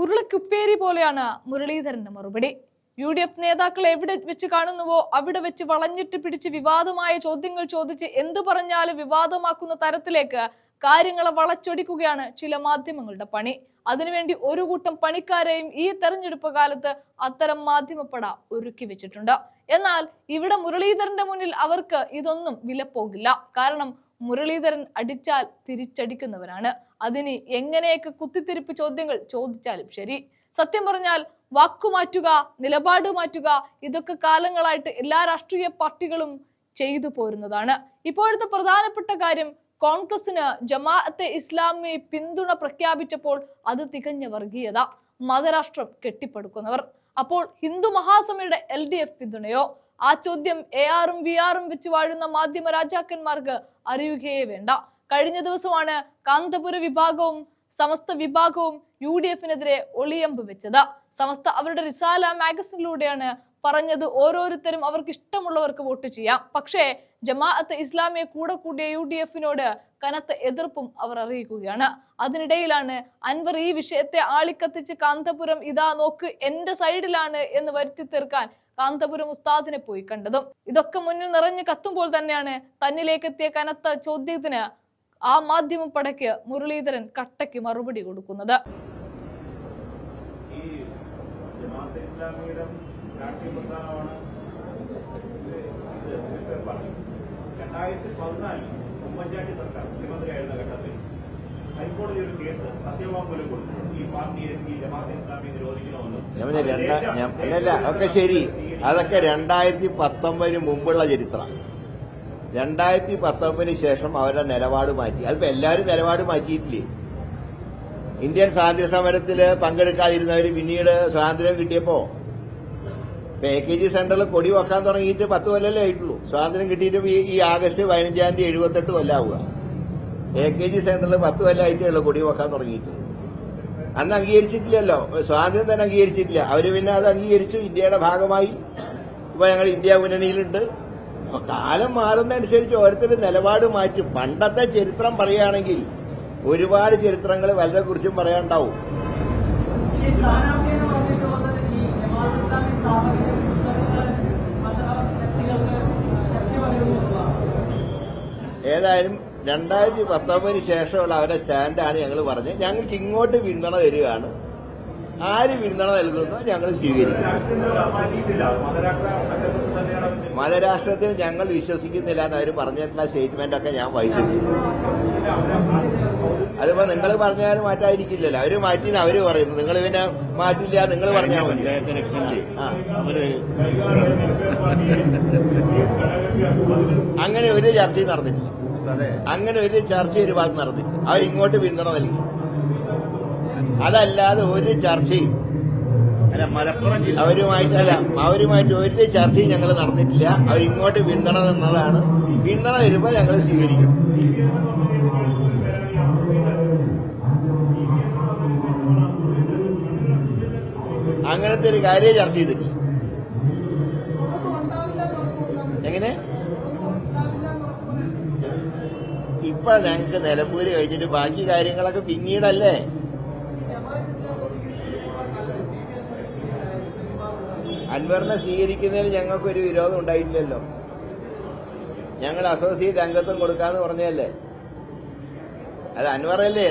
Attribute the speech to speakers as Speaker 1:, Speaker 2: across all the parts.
Speaker 1: ഉരുളക്കുപ്പേരി പോലെയാണ് മുരളീധരന്റെ മറുപടി. യു ഡി എഫ് നേതാക്കൾ എവിടെ വെച്ച് കാണുന്നുവോ അവിടെ വെച്ച് വളഞ്ഞിട്ട് പിടിച്ച് വിവാദമായ ചോദ്യങ്ങൾ ചോദിച്ച് എന്തു പറഞ്ഞാലും വിവാദമാക്കുന്ന തരത്തിലേക്ക് കാര്യങ്ങളെ വളച്ചൊടിക്കുകയാണ് ചില മാധ്യമങ്ങളുടെ പണി. അതിനുവേണ്ടി ഒരു കൂട്ടം പണിക്കാരെയും ഈ തെരഞ്ഞെടുപ്പ് കാലത്ത് അത്തരം മാധ്യമപ്പട ഒരുക്കി വെച്ചിട്ടുണ്ട്. എന്നാൽ ഇവിടെ മുരളീധരന്റെ മുന്നിൽ അവർക്ക് ഇതൊന്നും വിലപ്പോകില്ല. കാരണം മുരളീധരൻ അടിച്ചാൽ തിരിച്ചടിക്കുന്നവനാണ്. അതിന് എങ്ങനെയൊക്കെ കുത്തിത്തിരിപ്പ് ചോദ്യങ്ങൾ ചോദിച്ചാലും ശരി. സത്യം പറഞ്ഞാൽ വാക്കുമാറ്റുക നിലപാട് മാറ്റുക ഇതൊക്കെ കാലങ്ങളായിട്ട് എല്ലാ രാഷ്ട്രീയ പാർട്ടികളും ചെയ്തു പോരുന്നതാണ്. ഇപ്പോഴത്തെ പ്രധാനപ്പെട്ട കാര്യം കോൺഗ്രസിന് ജമാഅത്തെ ഇസ്ലാമി പിന്തുണ പ്രഖ്യാപിച്ചപ്പോൾ അത് തികഞ്ഞ വർഗീയത മതരാഷ്ട്രം കെട്ടിപ്പടുക്കുന്നവർ. അപ്പോൾ ഹിന്ദു മഹാസഭയുടെ എൽ ഡി എഫ് പിന്തുണയോ? ആ ചോദ്യം എ ആറും വി ആറും വെച്ച് വാഴുന്ന മാധ്യമ രാജാക്കന്മാർക്ക് അറിയുകയേ വേണ്ട. കഴിഞ്ഞ ദിവസമാണ് കാന്തപുര വിഭാഗവും സമസ്ത വിഭാഗവും യു ഡി എഫിനെതിരെ ഒളിയമ്പ് വെച്ചത്. സമസ്ത അവരുടെ റിസാല മാഗസിനിലൂടെയാണ് പറഞ്ഞത് ഓരോരുത്തരും അവർക്ക് ഇഷ്ടമുള്ളവർക്ക് വോട്ട് ചെയ്യാം. പക്ഷേ ജമാഅത്ത് ഇസ്ലാമിയെ കൂടെ കൂടിയ യു ഡി എഫിനോട് കനത്ത എതിർപ്പും അവർ അറിയിക്കുകയാണ്. അതിനിടയിലാണ് അൻവർ ഈ വിഷയത്തെ ആളിക്കത്തിച്ച് കാന്തപുരം ഇതാ നോക്ക് എന്റെ സൈഡിലാണ് എന്ന് വരുത്തി തീർക്കാൻ കാന്തപുരം ഉസ്താദിനെ പോയി കണ്ടതും. ഇതൊക്കെ മുന്നിൽ നിറഞ്ഞു കത്തുമ്പോൾ തന്നെയാണ് തന്നിലേക്കെത്തിയ കനത്ത ചോദ്യത്തിന് ആ മാധ്യമ പടയ്ക്ക് മുരളീധരൻ കട്ടയ്ക്ക് മറുപടി കൊടുക്കുന്നത്.
Speaker 2: ഈ ഇസ്ലാമിയുടെ രാഷ്ട്രീയ പ്രസ്ഥാനമാണ് ഇത് ഇത് വെൽഫെയർ പാർട്ടി രണ്ടായിരത്തി പതിനാലിൽ ഉമ്മൻചാണ്ടി സർക്കാർ മുഖ്യമന്ത്രിയായിരുന്ന ഘട്ടത്തിൽ ഹൈക്കോടതി ഒരു കേസ് സത്യവാങ്മൂലം കൊടുത്തു. ഈ പാർട്ടിയെ ഈ ജമാഅത്തെ ഇസ്ലാമി നിരോധിക്കണമെന്നും
Speaker 3: ഒക്കെ ശരി. അതൊക്കെ രണ്ടായിരത്തി പത്തൊമ്പതിന് മുമ്പുള്ള ചരിത്രം. രണ്ടായിരത്തി പത്തൊമ്പതിന് ശേഷം അവരുടെ നിലപാട് മാറ്റി. അതിപ്പോ എല്ലാവരും നിലപാട് മാറ്റിയിട്ടില്ലേ? ഇന്ത്യൻ സ്വാതന്ത്ര്യ സമരത്തിൽ പങ്കെടുക്കാതിരുന്നവർ പിന്നീട് സ്വാതന്ത്ര്യം കിട്ടിയപ്പോ? പാക്കേജ് സെന്ററിൽ കൊടി വെക്കാൻ തുടങ്ങിയിട്ട് പത്ത് കൊല്ലല്ലേ ആയിട്ടുള്ളൂ. സ്വാതന്ത്ര്യം കിട്ടിയിട്ട് ഈ- ആഗസ്റ്റ് പതിനഞ്ചാം തീയതി എഴുപത്തെട്ട് കൊല്ലാവുക. എ കെ ജി സെന്ററിൽ പത്ത് കൊല്ലമായിട്ടേ കൊടി വെക്കാൻ തുടങ്ങിയിട്ട്. അന്ന് അംഗീകരിച്ചിട്ടില്ലല്ലോ. സ്വാതന്ത്ര്യം തന്നെ അംഗീകരിച്ചിട്ടില്ല. അവർ പിന്നെ അത് അംഗീകരിച്ചു. ഇന്ത്യയുടെ ഭാഗമായി. ഇപ്പൊ ഞങ്ങൾ ഇന്ത്യ മുന്നണിയിലുണ്ട്. അപ്പൊ കാലം മാറുന്നതനുസരിച്ച് ഓരോരുത്തരും നിലപാട് മാറ്റും. പണ്ടത്തെ ചരിത്രം പറയുകയാണെങ്കിൽ ഒരുപാട് ചരിത്രങ്ങൾ വലതെ കുറിച്ചും പറയാനുണ്ടാവും.
Speaker 4: സ്ഥാനാർത്ഥി
Speaker 3: ഏതായാലും രണ്ടായിരത്തി പത്തൊമ്പതിന് ശേഷമുള്ള അവരുടെ സ്റ്റാൻഡാണ് ഞങ്ങൾ പറഞ്ഞത്. ഞങ്ങൾക്ക് ഇങ്ങോട്ട് പിന്തുണ തരികയാണ്. ആര് പിന്തുണ നൽകുന്നു ഞങ്ങൾ സ്വീകരിക്കും. മതരാഷ്ട്രത്തിൽ ഞങ്ങൾ വിശ്വസിക്കുന്നില്ല എന്ന് അവർ പറഞ്ഞിട്ടുള്ള സ്റ്റേറ്റ്മെന്റ് ഒക്കെ ഞാൻ വായിച്ചിട്ടുണ്ട്. അതിപ്പോ നിങ്ങൾ പറഞ്ഞാൽ മാറ്റായിരിക്കില്ലല്ലോ അവർ മാറ്റി അവർ പറയുന്നു നിങ്ങൾ പിന്നെ മാറ്റില്ല നിങ്ങൾ പറഞ്ഞാൽ മതി. അങ്ങനെ ഒരു ചർച്ചയും നടന്നിട്ടില്ല. അങ്ങനെ ഒരു ചർച്ച ഒരു ഭാഗത്ത് നടന്നില്ല അവരിങ്ങോട്ട് പിന്തുണ നൽകി. അതല്ലാതെ ഒരു ചർച്ചയും
Speaker 5: അല്ല
Speaker 3: അവരുമായിട്ടല്ല അവരുമായിട്ട് ഒരു ചർച്ചയും ഞങ്ങൾ നടന്നിട്ടില്ല. അവരിങ്ങോട്ട് പിന്തുണ നിന്നതാണ് പിന്തുണ വരുമ്പോൾ ഞങ്ങൾ സ്വീകരിക്കും. അങ്ങനത്തെ ഒരു കാര്യം ചർച്ച ചെയ്തിട്ടില്ല എങ്ങനെ? ഇപ്പൊ ഞങ്ങൾക്ക് നിലമ്പൂര് കഴിഞ്ഞിട്ട് ബാക്കി കാര്യങ്ങളൊക്കെ പിന്നീടല്ലേ? അൻവറിനെ സ്വീകരിക്കുന്നതിന് ഞങ്ങൾക്കൊരു വിരോധം ഉണ്ടായിട്ടില്ലല്ലോ. ഞങ്ങൾ അസോസിയേറ്റ് അംഗത്വം കൊടുക്കാന്ന് പറഞ്ഞല്ലേ അത് അൻവറല്ലേ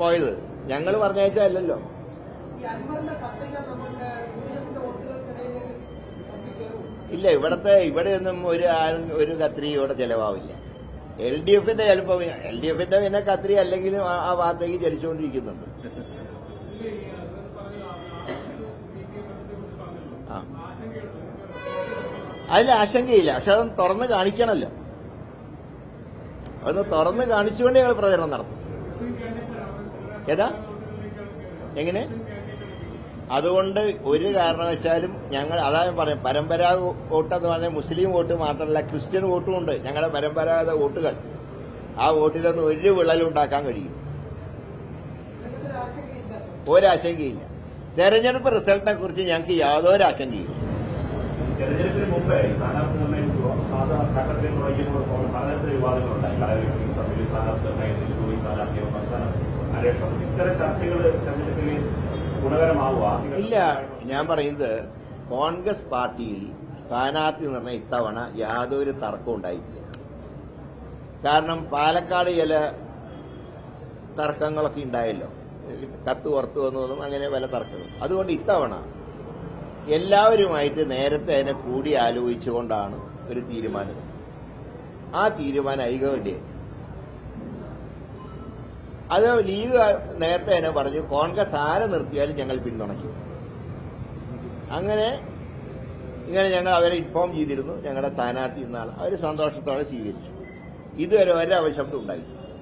Speaker 3: പോയത്? ഞങ്ങൾ പറഞ്ഞയച്ചല്ലോ ഇല്ല ഇവിടത്തെ ഇവിടെയൊന്നും ഒരു ആരും ഒരു കത്രി ഇവിടെ ചെലവാവില്ല. എൽ ഡി എഫിന്റെ ചിലപ്പോ എൽ ഡി എഫിന്റെ പിന്നെ കത്രി അല്ലെങ്കിലും ആ- ഭാഗത്തേക്ക് ചലിച്ചുകൊണ്ടിരിക്കുന്നുണ്ട്. അതിൽ ആശങ്കയില്ല പക്ഷെ അതൊന്ന് തുറന്ന് കാണിക്കണമല്ലോ അതൊന്ന് തുറന്ന് കാണിച്ചുകൊണ്ട് ഞങ്ങൾ പ്രചരണം നടത്തും. ഏതാ? എങ്ങനെ? അതുകൊണ്ട് ഒരു കാരണവശാലും ഞങ്ങൾ അതാ ഞാൻ പറയാം പരമ്പരാഗത വോട്ട് എന്ന് പറഞ്ഞാൽ മുസ്ലിം വോട്ട് മാത്രമല്ല ക്രിസ്ത്യൻ വോട്ടും ഉണ്ട്. ഞങ്ങളുടെ പരമ്പരാഗത വോട്ടുകൾ. ആ വോട്ടിലൊന്നും ഒരു വിള്ളലുണ്ടാക്കാൻ കഴിയും
Speaker 4: ഒരു
Speaker 3: ഒരാശങ്കയില്ല. തെരഞ്ഞെടുപ്പ് റിസൾട്ടിനെ കുറിച്ച് ഞങ്ങൾക്ക് യാതൊരു ആശങ്കയില്ല.
Speaker 2: തെരഞ്ഞെടുപ്പിന് മുമ്പേ
Speaker 3: ഇല്ല ഞാൻ പറയുന്നത് കോൺഗ്രസ് പാർട്ടിയിൽ സ്ഥാനാർത്ഥി നിർണയം ഇത്തവണ യാതൊരു തർക്കവും ഉണ്ടായിട്ടില്ല. കാരണം പാലക്കാട് ചില തർക്കങ്ങളൊക്കെ ഉണ്ടായല്ലോ. കത്ത് പുറത്തു വന്നതും അങ്ങനെ പല തർക്കങ്ങളും. അതുകൊണ്ട് ഇത്തവണ എല്ലാവരുമായിട്ട് നേരത്തെ അതിനെ കൂടി ആലോചിച്ചുകൊണ്ടാണ് ഒരു തീരുമാനം. ആ തീരുമാനം ഐകകണ്ഠ്യം അത് ലീഗ് നേരത്തെ തന്നെ പറഞ്ഞു കോൺഗ്രസ് ആരെ നിർത്തിയാലും ഞങ്ങൾ പിന്തുണയ്ക്കും. അങ്ങനെ ഇങ്ങനെ ഞങ്ങൾ അവരെ ഇൻഫോം ചെയ്തിരുന്നു. ഞങ്ങളുടെ സ്ഥാനാർത്ഥി എന്നാണ് അവർ സന്തോഷത്തോടെ സ്വീകരിച്ചു. ഇതുവരെ ഒരവശബ്ദം ഉണ്ടായിട്ടില്ല.